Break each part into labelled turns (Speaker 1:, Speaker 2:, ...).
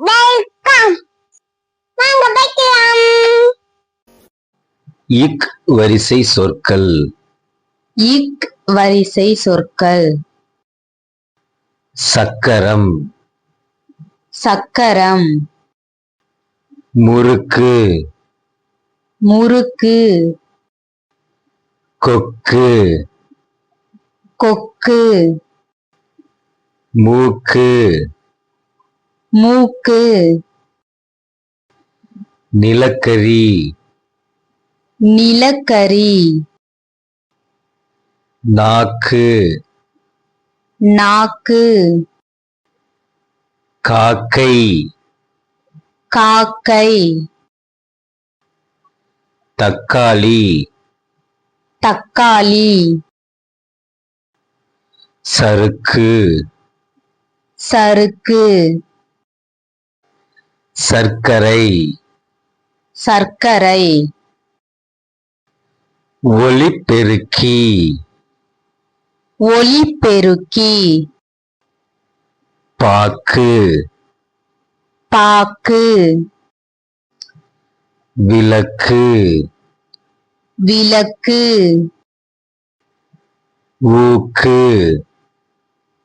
Speaker 1: Welcome வாங்க வைக்கலாம்.
Speaker 2: இக் வரிசை சொற்கள்.
Speaker 3: இக் வரிசை சொற்கள்.
Speaker 2: சக்கரம்.
Speaker 3: சக்கரம்.
Speaker 2: முறுக்கு.
Speaker 3: முறுக்கு.
Speaker 2: கொக்கு.
Speaker 3: கொக்கு.
Speaker 2: மூக்கு.
Speaker 3: மூக்கு.
Speaker 2: நிலக்கரி.
Speaker 3: நிலக்கரி.
Speaker 2: நாக்கு.
Speaker 3: நாக்கு.
Speaker 2: காக்கை.
Speaker 3: காக்கை.
Speaker 2: தக்காளி.
Speaker 3: தக்காளி.
Speaker 2: சறுக்கு.
Speaker 3: சறுக்கு.
Speaker 2: சர்க்கரை.
Speaker 3: சர்க்கரை.
Speaker 2: ஒலிபெருக்கி
Speaker 3: ஒலிபெருக்கி
Speaker 2: பாக்கு.
Speaker 3: பாக்கு.
Speaker 2: விளக்கு.
Speaker 3: விளக்கு.
Speaker 2: ஊக்கு.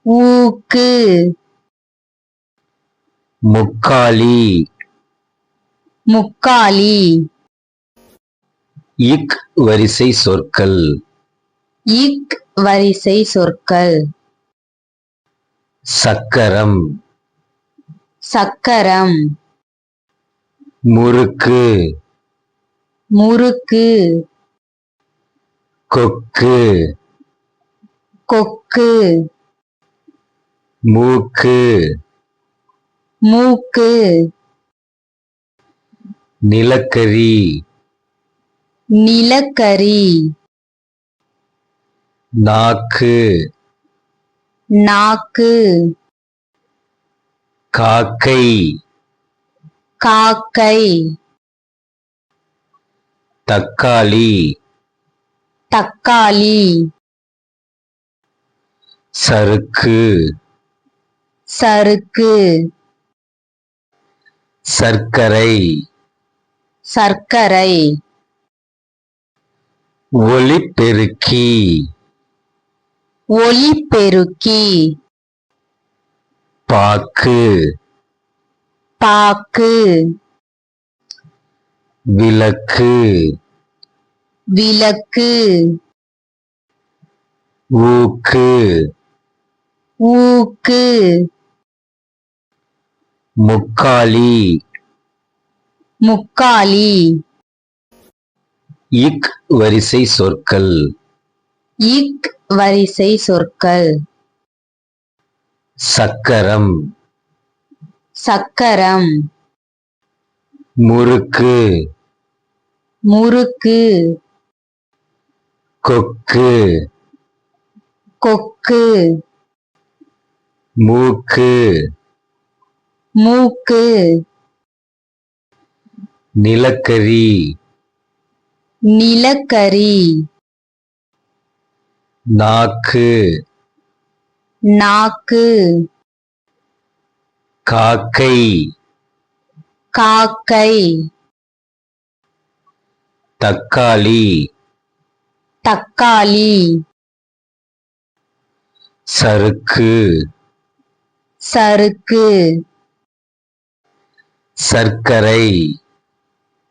Speaker 3: ஊக்கு.
Speaker 2: முக்காலி.
Speaker 3: முக்காலி.
Speaker 2: இக் வரிசை சொற்கள்.
Speaker 3: இக் வரிசை சொற்கள்.
Speaker 2: சக்கரம்.
Speaker 3: சக்கரம்.
Speaker 2: முறுக்கு.
Speaker 3: முறுக்கு.
Speaker 2: கொக்கு.
Speaker 3: கொக்கு.
Speaker 2: மூக்கு.
Speaker 3: மூக்கு.
Speaker 2: நிலக்கரி.
Speaker 3: நிலக்கரி.
Speaker 2: நாக்கு.
Speaker 3: நாக்கு.
Speaker 2: காக்கை.
Speaker 3: காக்கை.
Speaker 2: தக்காளி.
Speaker 3: தக்காளி.
Speaker 2: சறுக்கு.
Speaker 3: சறுக்கு.
Speaker 2: சர்க்கரை.
Speaker 3: சர்க்கரை.
Speaker 2: ஒலிபெருக்கி
Speaker 3: ஒலிபெருக்கி
Speaker 2: பாக்கு.
Speaker 3: பாக்கு.
Speaker 2: விளக்கு.
Speaker 3: விளக்கு.
Speaker 2: ஊக்கு.
Speaker 3: ஊக்கு.
Speaker 2: முக்காலி.
Speaker 3: முக்காலி.
Speaker 2: இக் வரிசை சொற்கள்.
Speaker 3: இக் வரிசை சொற்கள்.
Speaker 2: சக்கரம்.
Speaker 3: சக்கரம்.
Speaker 2: முறுக்கு.
Speaker 3: முறுக்கு.
Speaker 2: கொக்கு.
Speaker 3: கொக்கு.
Speaker 2: மூக்கு.
Speaker 3: மூக்கு.
Speaker 2: நிலக்கரி.
Speaker 3: நிலக்கரி.
Speaker 2: நாக்கு.
Speaker 3: நாக்கு.
Speaker 2: காக்கை.
Speaker 3: காக்கை.
Speaker 2: தக்காளி.
Speaker 3: தக்காளி.
Speaker 2: சறுக்கு.
Speaker 3: சறுக்கு.
Speaker 2: சர்க்கரை.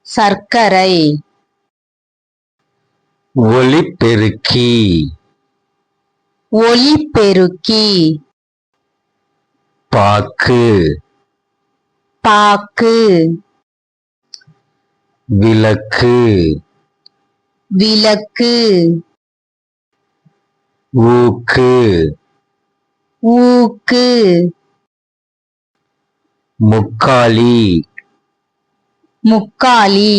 Speaker 3: சர்க்கரை.
Speaker 2: ஒலிபெருக்கி
Speaker 3: ஒலிபெருக்கி
Speaker 2: பாக்கு.
Speaker 3: பாக்கு.
Speaker 2: விளக்கு.
Speaker 3: விளக்கு.
Speaker 2: ஊக்கு.
Speaker 3: ஊக்கு.
Speaker 2: முக்காலி.
Speaker 3: முக்காலி.